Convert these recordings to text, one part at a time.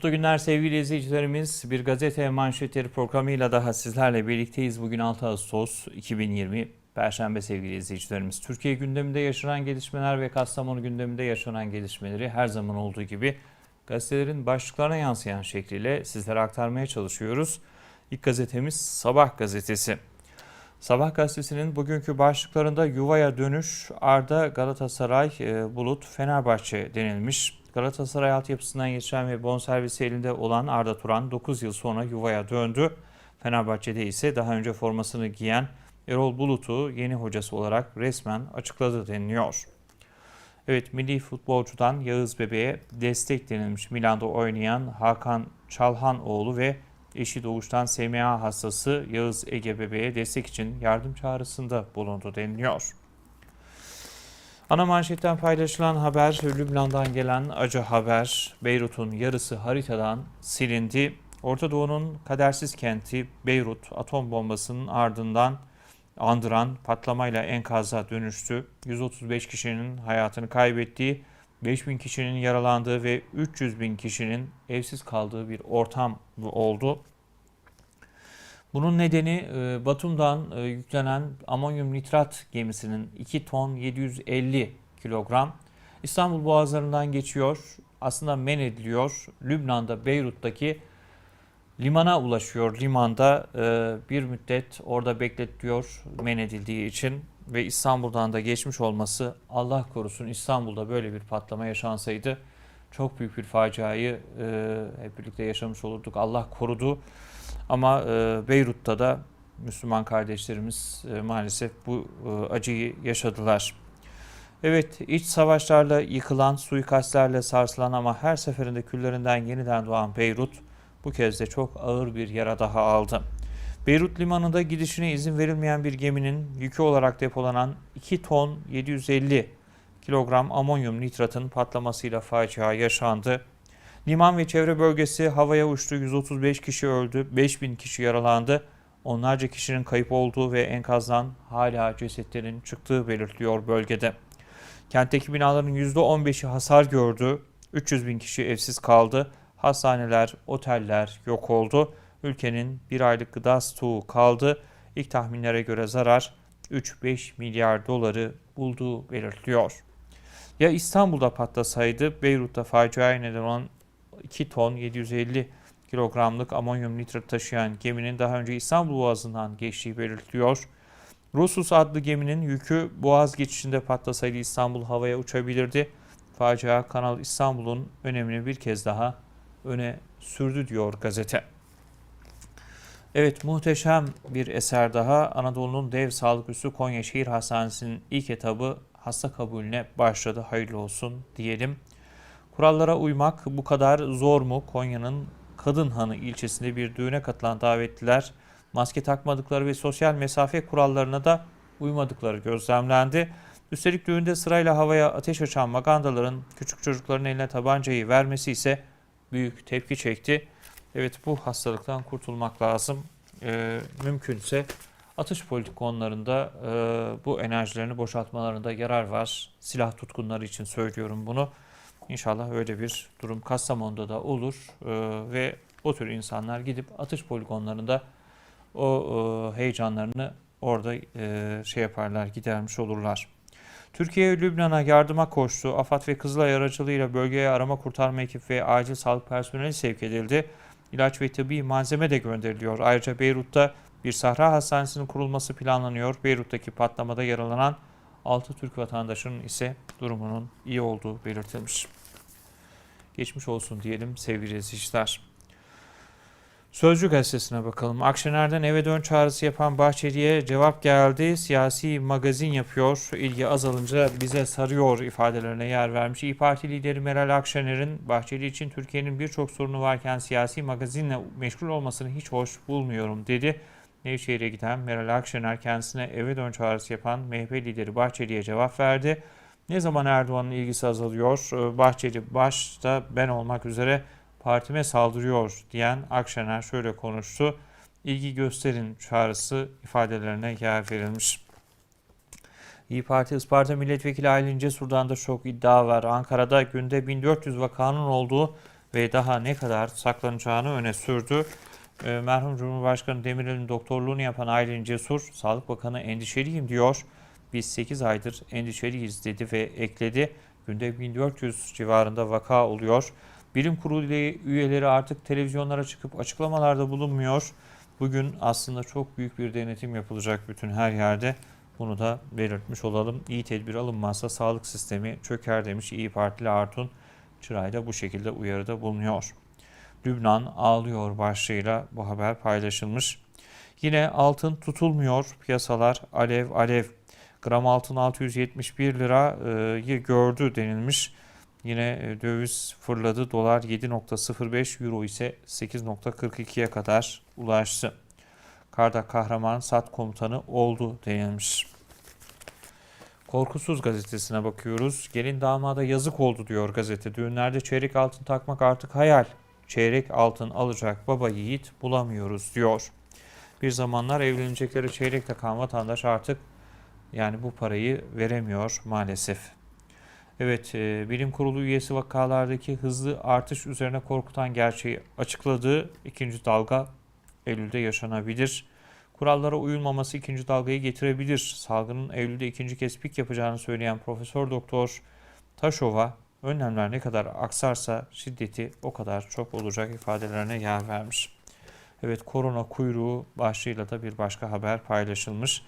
Mutlu günler sevgili izleyicilerimiz. Bir gazete manşetleri programıyla daha sizlerle birlikteyiz. Bugün 6 Ağustos 2020 Perşembe sevgili izleyicilerimiz. Türkiye gündeminde yaşanan gelişmeler ve Kastamonu gündeminde yaşanan gelişmeleri her zaman olduğu gibi gazetelerin başlıklarına yansıyan şekliyle sizlere aktarmaya çalışıyoruz. İlk gazetemiz Sabah gazetesi. Sabah gazetesinin bugünkü başlıklarında yuvaya dönüş, Arda Galatasaray, e, Bulut, Fenerbahçe denilmiş. Galatasaray altyapısından yetişen ve bonservisi elinde olan Arda Turan 9 yıl sonra yuvaya döndü. Fenerbahçe'de ise daha önce formasını giyen Erol Bulut'u yeni hocası olarak resmen açıkladı deniliyor. Evet milli futbolcudan Yağız Bebe'ye destek denilmiş. Milan'da oynayan Hakan Çalhanoğlu ve eşi doğuştan SMA hastası Yağız Ege Bebe'ye destek için yardım çağrısında bulundu deniliyor. Ana manşetten paylaşılan haber Lübnan'dan gelen acı haber. Beyrut'un yarısı haritadan silindi. Orta Doğu'nun kadersiz kenti Beyrut atom bombasının ardından andıran patlamayla enkaza dönüştü. 135 kişinin hayatını kaybettiği, 5000 kişinin yaralandığı ve 300 bin kişinin evsiz kaldığı bir ortam oldu. Bunun nedeni e, Batum'dan e, yüklenen amonyum nitrat gemisinin 2 ton 750 kilogram İstanbul boğazlarından geçiyor. Aslında men ediliyor. Lübnan'da Beyrut'taki limana ulaşıyor. Limanda e, bir müddet orada bekletiliyor men edildiği için ve İstanbul'dan da geçmiş olması Allah korusun İstanbul'da böyle bir patlama yaşansaydı çok büyük bir faciayı hep birlikte yaşamış olurduk. Allah korudu. Ama e, Beyrut'ta da Müslüman kardeşlerimiz e, maalesef bu e, acıyı yaşadılar. Evet, iç savaşlarla yıkılan, suikastlerle sarsılan ama her seferinde küllerinden yeniden doğan Beyrut bu kez de çok ağır bir yara daha aldı. Beyrut limanında gidişine izin verilmeyen bir geminin yükü olarak depolanan 2 ton 750 kilogram amonyum nitratın patlamasıyla facia yaşandı. Liman ve çevre bölgesi havaya uçtu. 135 kişi öldü. 5000 kişi yaralandı. Onlarca kişinin kayıp olduğu ve enkazdan hala cesetlerin çıktığı belirtiliyor bölgede. Kentteki binaların %15'i hasar gördü. 300 bin kişi evsiz kaldı. Hastaneler, oteller yok oldu. Ülkenin bir aylık gıda stoğu kaldı. İlk tahminlere göre zarar 3-5 milyar doları bulduğu belirtiliyor. Ya İstanbul'da patlasaydı Beyrut'ta faciaya neden olan 2 ton 750 kilogramlık amonyum nitrat taşıyan geminin daha önce İstanbul Boğazı'ndan geçtiği belirtiliyor. Rosus adlı geminin yükü Boğaz geçişinde patlasaydı İstanbul havaya uçabilirdi. Facia Kanal İstanbul'un önemini bir kez daha öne sürdü diyor gazete. Evet muhteşem bir eser daha. Anadolu'nun dev sağlık üssü Konya Şehir Hastanesi'nin ilk etabı hasta kabulüne başladı. Hayırlı olsun diyelim. Kurallara uymak bu kadar zor mu? Konya'nın Kadınhanı ilçesinde bir düğüne katılan davetliler maske takmadıkları ve sosyal mesafe kurallarına da uymadıkları gözlemlendi. Üstelik düğünde sırayla havaya ateş açan magandaların küçük çocukların eline tabancayı vermesi ise büyük tepki çekti. Evet bu hastalıktan kurtulmak lazım. Ee, mümkünse atış politikonlarında e, bu enerjilerini boşaltmalarında yarar var. Silah tutkunları için söylüyorum bunu. İnşallah öyle bir durum Kastamonu'da da olur e, ve o tür insanlar gidip atış poligonlarında o e, heyecanlarını orada e, şey yaparlar, gidermiş olurlar. Türkiye Lübnan'a yardıma koştu. AFAD ve Kızılay aracılığıyla bölgeye arama kurtarma ekip ve acil sağlık personeli sevk edildi. İlaç ve tıbbi malzeme de gönderiliyor. Ayrıca Beyrut'ta bir sahra hastanesinin kurulması planlanıyor. Beyrut'taki patlamada yaralanan 6 Türk vatandaşının ise durumunun iyi olduğu belirtilmiş geçmiş olsun diyelim sevgili izleyiciler. Sözcü gazetesine bakalım. Akşener'den eve dön çağrısı yapan Bahçeli'ye cevap geldi. Siyasi magazin yapıyor. İlgi azalınca bize sarıyor ifadelerine yer vermiş. İyi Parti lideri Meral Akşener'in Bahçeli için Türkiye'nin birçok sorunu varken siyasi magazinle meşgul olmasını hiç hoş bulmuyorum dedi. Nevşehir'e giden Meral Akşener kendisine eve dön çağrısı yapan MHP lideri Bahçeli'ye cevap verdi. Ne zaman Erdoğan'ın ilgisi azalıyor? Ee, Bahçeli başta ben olmak üzere partime saldırıyor diyen Akşener şöyle konuştu. İlgi gösterin çağrısı ifadelerine yer verilmiş. İyi Parti Isparta Milletvekili Aylin Cesur'dan da çok iddia var. Ankara'da günde 1400 vakanın olduğu ve daha ne kadar saklanacağını öne sürdü. E, merhum Cumhurbaşkanı Demirel'in doktorluğunu yapan Aylin Cesur, Sağlık Bakanı endişeliyim diyor. Biz 8 aydır endişeliyiz dedi ve ekledi. Günde 1400 civarında vaka oluyor. Bilim kurulu üyeleri artık televizyonlara çıkıp açıklamalarda bulunmuyor. Bugün aslında çok büyük bir denetim yapılacak bütün her yerde. Bunu da belirtmiş olalım. İyi tedbir alınmazsa sağlık sistemi çöker demiş İyi Partili Artun Çıray da bu şekilde uyarıda bulunuyor. Lübnan ağlıyor başlığıyla bu haber paylaşılmış. Yine altın tutulmuyor. Piyasalar alev alev. Gram altın 671 lirayı gördü denilmiş. Yine e, döviz fırladı. Dolar 7.05, euro ise 8.42'ye kadar ulaştı. Karda kahraman sat komutanı oldu denilmiş. Korkusuz gazetesine bakıyoruz. Gelin damada yazık oldu diyor gazete. Düğünlerde çeyrek altın takmak artık hayal. Çeyrek altın alacak baba yiğit bulamıyoruz diyor. Bir zamanlar evlenecekleri çeyrek takan vatandaş artık yani bu parayı veremiyor maalesef. Evet, e, bilim kurulu üyesi vakalardaki hızlı artış üzerine korkutan gerçeği açıkladığı ikinci dalga Eylül'de yaşanabilir. Kurallara uyulmaması ikinci dalgayı getirebilir. Salgının Eylül'de ikinci kez pik yapacağını söyleyen Profesör Doktor Taşova, önlemler ne kadar aksarsa şiddeti o kadar çok olacak ifadelerine yer vermiş. Evet, korona kuyruğu başlığıyla da bir başka haber paylaşılmış.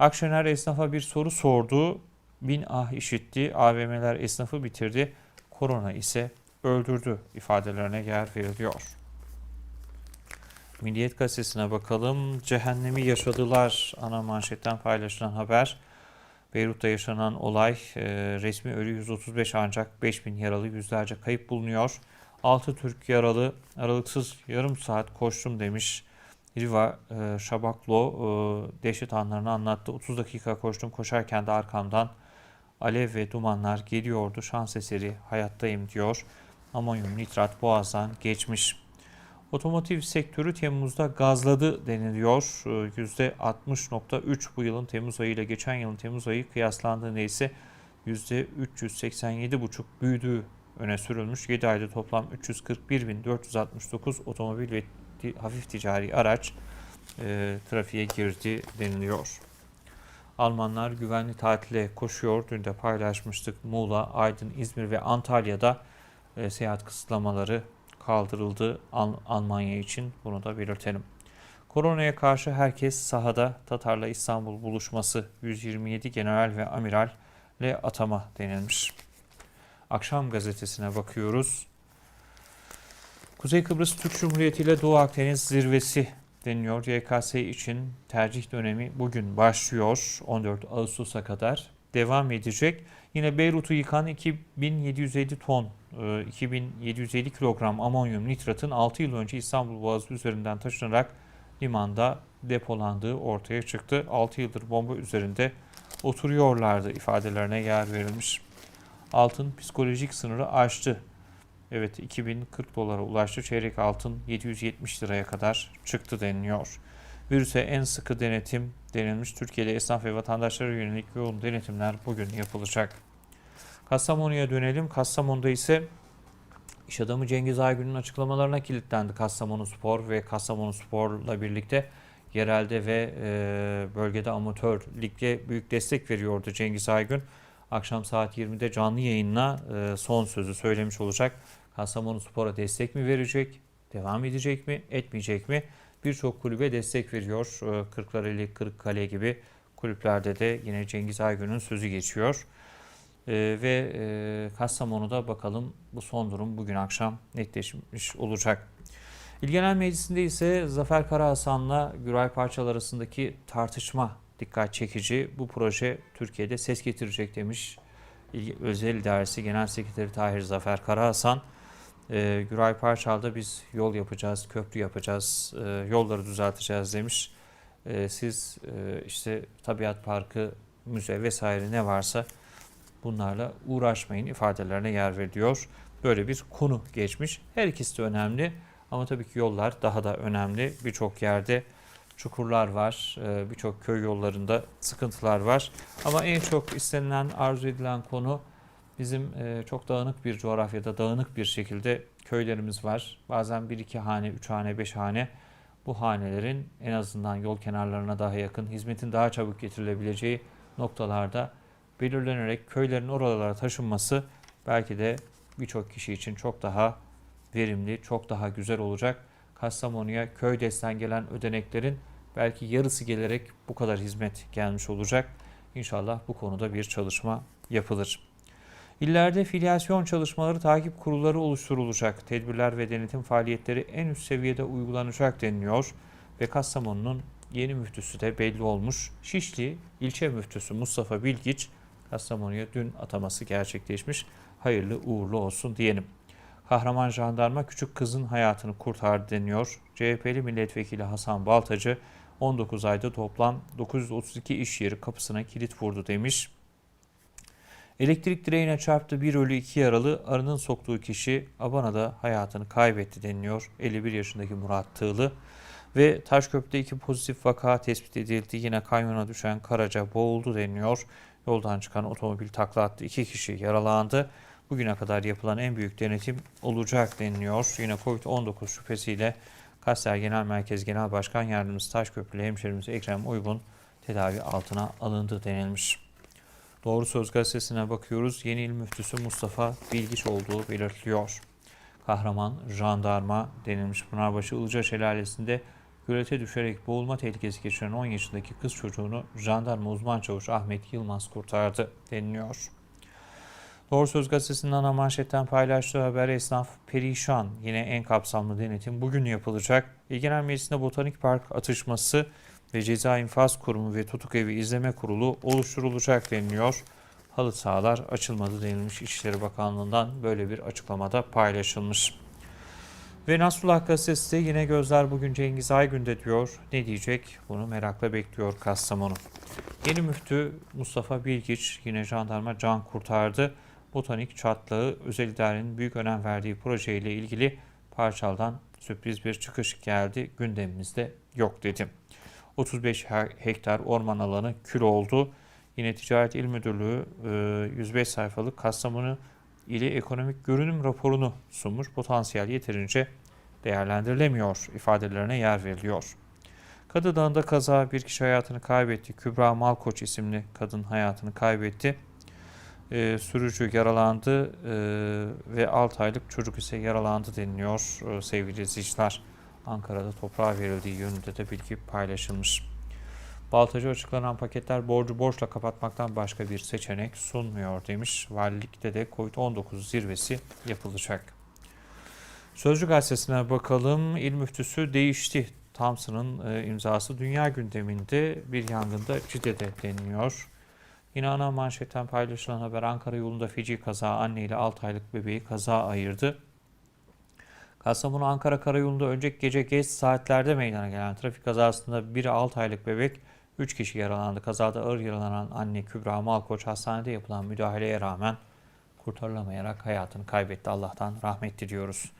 Akşener esnafa bir soru sordu. Bin ah işitti, AVM'ler esnafı bitirdi, korona ise öldürdü ifadelerine yer veriliyor. Milliyet gazetesine bakalım. Cehennemi yaşadılar ana manşetten paylaşılan haber. Beyrut'ta yaşanan olay e, resmi ölü 135 ancak 5000 yaralı yüzlerce kayıp bulunuyor. 6 Türk yaralı aralıksız yarım saat koştum demiş. Riva e, Şabaklo e, dehşet anlarını anlattı. 30 dakika koştum koşarken de arkamdan alev ve dumanlar geliyordu. Şans eseri hayattayım diyor. Amonyum nitrat boğazdan geçmiş. Otomotiv sektörü Temmuz'da gazladı deniliyor. %60.3 bu yılın Temmuz ayı ile geçen yılın Temmuz ayı kıyaslandığında ise %387.5 büyüdüğü öne sürülmüş. 7 ayda toplam 341.469 otomobil ve hafif ticari araç e, trafiğe girdi deniliyor. Almanlar güvenli tatile koşuyor. Dün de paylaşmıştık. Muğla, Aydın, İzmir ve Antalya'da e, seyahat kısıtlamaları kaldırıldı Al Almanya için. Bunu da belirtelim. Koronaya karşı herkes sahada Tatar'la İstanbul buluşması 127 general ve amiral ile atama denilmiş. Akşam gazetesine bakıyoruz. Kuzey Kıbrıs Türk Cumhuriyeti ile Doğu Akdeniz zirvesi deniliyor. YKS için tercih dönemi bugün başlıyor. 14 Ağustos'a kadar devam edecek. Yine Beyrut'u yıkan 2750 ton, 2750 e, kilogram amonyum nitratın 6 yıl önce İstanbul Boğazı üzerinden taşınarak limanda depolandığı ortaya çıktı. 6 yıldır bomba üzerinde oturuyorlardı ifadelerine yer verilmiş. Altın psikolojik sınırı aştı. Evet 2040 dolara ulaştı. Çeyrek altın 770 liraya kadar çıktı deniliyor. Virüse en sıkı denetim denilmiş. Türkiye'de esnaf ve vatandaşlara yönelik yoğun denetimler bugün yapılacak. Kastamonu'ya dönelim. Kastamonu'da ise iş adamı Cengiz Aygün'ün açıklamalarına kilitlendi Kastamonu Spor ve Kastamonu Spor'la birlikte yerelde ve e, bölgede amatör ligde büyük destek veriyordu Cengiz Aygün. Akşam saat 20'de canlı yayınla e, son sözü söylemiş olacak. Kastamonu Spor'a destek mi verecek? Devam edecek mi? Etmeyecek mi? Birçok kulübe destek veriyor. E, Kırklareli, Kırıkkale gibi kulüplerde de yine Cengiz Aygün'ün sözü geçiyor. E, ve e, Kastamonu'da bakalım bu son durum bugün akşam netleşmiş olacak. İl Genel Meclisi'nde ise Zafer Karahasan'la Güray Parçal arasındaki tartışma dikkat çekici. Bu proje Türkiye'de ses getirecek demiş Özel İdaresi Genel Sekreteri Tahir Zafer Karahasan. E, Güray Parçal'da biz yol yapacağız, köprü yapacağız, e, yolları düzelteceğiz demiş. E, siz e, işte tabiat parkı, müze vesaire ne varsa bunlarla uğraşmayın ifadelerine yer veriyor. Böyle bir konu geçmiş. Her ikisi de önemli ama tabii ki yollar daha da önemli. Birçok yerde çukurlar var, e, birçok köy yollarında sıkıntılar var. Ama en çok istenilen, arzu edilen konu bizim e, çok dağınık bir coğrafyada, dağınık bir şekilde köylerimiz var. Bazen bir iki hane, üç hane, beş hane. Bu hanelerin en azından yol kenarlarına daha yakın, hizmetin daha çabuk getirilebileceği noktalarda belirlenerek köylerin oralara taşınması belki de birçok kişi için çok daha verimli, çok daha güzel olacak. Kastamonu'ya köy desten gelen ödeneklerin belki yarısı gelerek bu kadar hizmet gelmiş olacak. İnşallah bu konuda bir çalışma yapılır. İllerde filyasyon çalışmaları takip kurulları oluşturulacak. Tedbirler ve denetim faaliyetleri en üst seviyede uygulanacak deniliyor ve Kastamonu'nun yeni müftüsü de belli olmuş. Şişli ilçe müftüsü Mustafa Bilgiç Kastamonu'ya dün ataması gerçekleşmiş. Hayırlı uğurlu olsun diyelim. Kahraman jandarma küçük kızın hayatını kurtardı deniyor. CHP'li milletvekili Hasan Baltacı 19 ayda toplam 932 iş yeri kapısına kilit vurdu demiş. Elektrik direğine çarptı bir ölü iki yaralı arının soktuğu kişi Abana'da hayatını kaybetti deniliyor. 51 yaşındaki Murat Tığlı ve Taşköprü'de iki pozitif vaka tespit edildi. Yine kanyona düşen Karaca boğuldu deniliyor. Yoldan çıkan otomobil takla attı. iki kişi yaralandı. Bugüne kadar yapılan en büyük denetim olacak deniliyor. Yine Covid-19 şüphesiyle Kaster Genel Merkez Genel Başkan Yardımcısı Taşköprülü hemşerimiz Ekrem Uygun tedavi altına alındı denilmiş. Doğru Söz gazetesine bakıyoruz. Yeni il müftüsü Mustafa Bilgiç olduğu belirtiliyor. Kahraman jandarma denilmiş Pınarbaşı Ilıca Şelalesi'nde gölete düşerek boğulma tehlikesi geçiren 10 yaşındaki kız çocuğunu jandarma uzman çavuş Ahmet Yılmaz kurtardı deniliyor. Doğru Söz Gazetesi'nin ana manşetten paylaştığı haber esnaf perişan. Yine en kapsamlı denetim bugün yapılacak. İl Meclisi'nde Botanik Park atışması ve Ceza İnfaz Kurumu ve Tutuk Evi İzleme Kurulu oluşturulacak deniliyor. Halı sahalar açılmadı denilmiş İçişleri Bakanlığı'ndan böyle bir açıklamada paylaşılmış. Ve Nasrullah Gazetesi yine gözler bugün Cengiz Aygün'de diyor. Ne diyecek? Bunu merakla bekliyor Kastamonu. Yeni müftü Mustafa Bilgiç yine jandarma can kurtardı. Botanik çatlağı özel idarenin büyük önem verdiği projeyle ilgili Parçal'dan sürpriz bir çıkış geldi. Gündemimizde yok dedim. 35 hektar orman alanı kül oldu. Yine Ticaret İl Müdürlüğü 105 sayfalık Kastamonu ili ekonomik görünüm raporunu sunmuş. Potansiyel yeterince değerlendirilemiyor ifadelerine yer veriliyor. Kadıdağ'ında kaza bir kişi hayatını kaybetti. Kübra Malkoç isimli kadın hayatını kaybetti. Ee, sürücü yaralandı ee, ve 6 aylık çocuk ise yaralandı deniliyor ee, sevgili izleyiciler. Ankara'da toprağa verildiği yönünde de bilgi paylaşılmış. Baltacı açıklanan paketler borcu borçla kapatmaktan başka bir seçenek sunmuyor demiş. Valilikte de Covid-19 zirvesi yapılacak. Sözcü gazetesine bakalım. İl müftüsü değişti. Thompson'ın e, imzası dünya gündeminde bir yangında Cide'de deniliyor. Yine ana manşetten paylaşılan haber Ankara yolunda feci kaza anne ile 6 aylık bebeği kaza ayırdı. Kastamonu Ankara Karayolu'nda önceki gece geç saatlerde meydana gelen trafik kazasında biri 6 aylık bebek 3 kişi yaralandı. Kazada ağır yaralanan anne Kübra Malkoç hastanede yapılan müdahaleye rağmen kurtarılamayarak hayatını kaybetti. Allah'tan rahmet diliyoruz.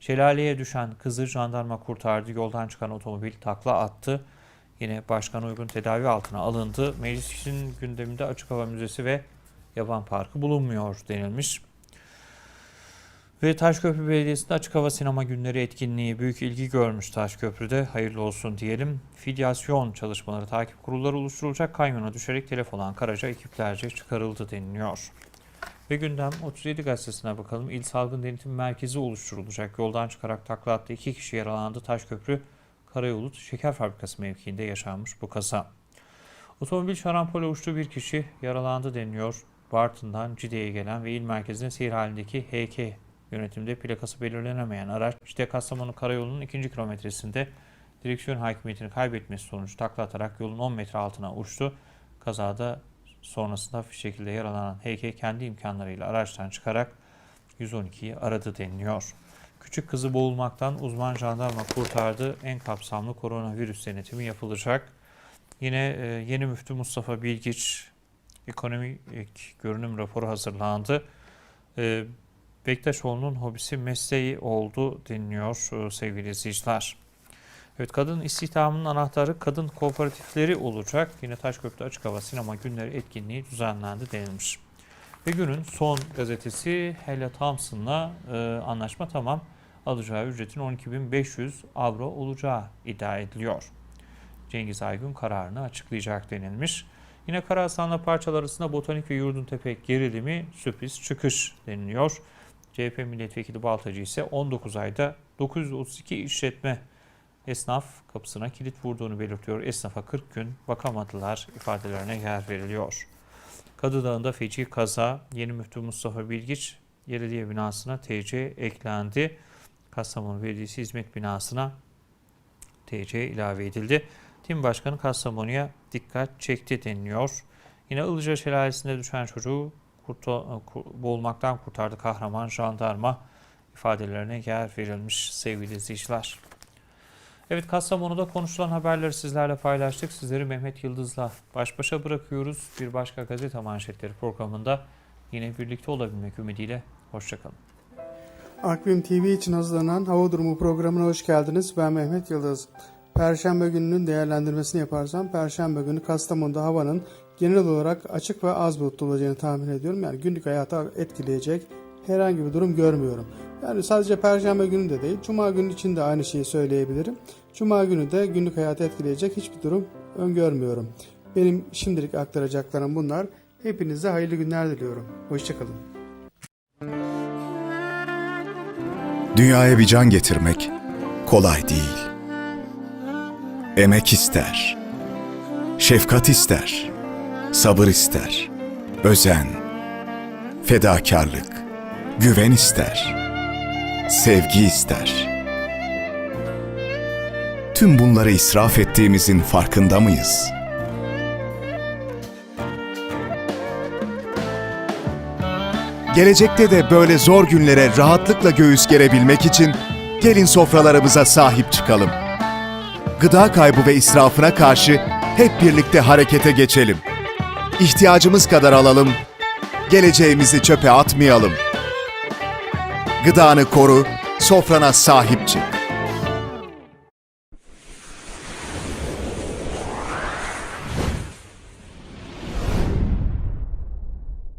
Şelaleye düşen kızı jandarma kurtardı. Yoldan çıkan otomobil takla attı. Yine başkan uygun tedavi altına alındı. Meclisin gündeminde açık hava müzesi ve yaban parkı bulunmuyor denilmiş. Ve Taşköprü Belediyesi'nde açık hava sinema günleri etkinliği büyük ilgi görmüş Taşköprü'de. Hayırlı olsun diyelim. Filyasyon çalışmaları takip kurulları oluşturulacak. Kanyona düşerek telef olan Karaca ekiplerce çıkarıldı deniliyor. Ve gündem 37 gazetesine bakalım. İl Salgın Denetim Merkezi oluşturulacak. Yoldan çıkarak takla attı. iki kişi yaralandı. Taşköprü Karayolu Şeker Fabrikası mevkiinde yaşanmış bu kaza. Otomobil şarampole uçtu bir kişi yaralandı deniliyor. Bartın'dan Cide'ye gelen ve il merkezine seyir halindeki HK yönetimde plakası belirlenemeyen araç işte Kastamonu Karayolu'nun ikinci kilometresinde direksiyon hakimiyetini kaybetmesi sonucu takla atarak yolun 10 metre altına uçtu. Kazada sonrasında hafif şekilde yaralanan HK kendi imkanlarıyla araçtan çıkarak 112'yi aradı deniliyor. Küçük kızı boğulmaktan uzman jandarma kurtardı. En kapsamlı koronavirüs denetimi yapılacak. Yine e, yeni müftü Mustafa Bilgiç ekonomik görünüm raporu hazırlandı. E, Bektaşoğlu'nun hobisi mesleği oldu deniliyor e, sevgili izleyiciler. Evet kadın istihdamının anahtarı kadın kooperatifleri olacak. Yine Taşköprü Açık Hava Sinema Günleri etkinliği düzenlendi denilmiş. Ve günün son gazetesi Hella Thompson'la e, anlaşma tamam. alacağı ücretin 12.500 avro olacağı iddia ediliyor. Cengiz Aygün kararını açıklayacak denilmiş. Yine Karahasan'la parçalar arasında Botanik ve Yurduntepe gerilimi sürpriz çıkış deniliyor. CHP milletvekili Baltacı ise 19 ayda 932 işletme esnaf kapısına kilit vurduğunu belirtiyor. Esnafa 40 gün bakamadılar ifadelerine yer veriliyor. Kadıdağ'ında feci kaza yeni müftü Mustafa Bilgiç Yereliye binasına TC eklendi. Kastamonu Belediyesi Hizmet binasına TC ilave edildi. Tim Başkanı Kastamonu'ya dikkat çekti deniliyor. Yine Ilıca Şelalesi'nde düşen çocuğu kurtu- ku- boğulmaktan kurtardı kahraman jandarma ifadelerine yer verilmiş sevgili izleyiciler. Evet Kastamonu'da konuşulan haberleri sizlerle paylaştık. Sizleri Mehmet Yıldız'la baş başa bırakıyoruz. Bir başka gazete manşetleri programında yine birlikte olabilmek ümidiyle. Hoşçakalın. Akbim TV için hazırlanan Hava Durumu programına hoş geldiniz. Ben Mehmet Yıldız. Perşembe gününün değerlendirmesini yaparsam Perşembe günü Kastamonu'da havanın genel olarak açık ve az bulutlu olacağını tahmin ediyorum. Yani günlük hayata etkileyecek herhangi bir durum görmüyorum. Yani sadece Perşembe günü de değil, Cuma günü için de aynı şeyi söyleyebilirim. Cuma günü de günlük hayatı etkileyecek hiçbir durum öngörmüyorum. Benim şimdilik aktaracaklarım bunlar. Hepinize hayırlı günler diliyorum. Hoşçakalın. Dünyaya bir can getirmek kolay değil. Emek ister. Şefkat ister. Sabır ister. Özen. Fedakarlık. Güven ister. Sevgi ister. Tüm bunları israf ettiğimizin farkında mıyız? Gelecekte de böyle zor günlere rahatlıkla göğüs gerebilmek için gelin sofralarımıza sahip çıkalım. Gıda kaybı ve israfına karşı hep birlikte harekete geçelim. İhtiyacımız kadar alalım, geleceğimizi çöpe atmayalım. Gıdanı koru, sofrana sahip çık.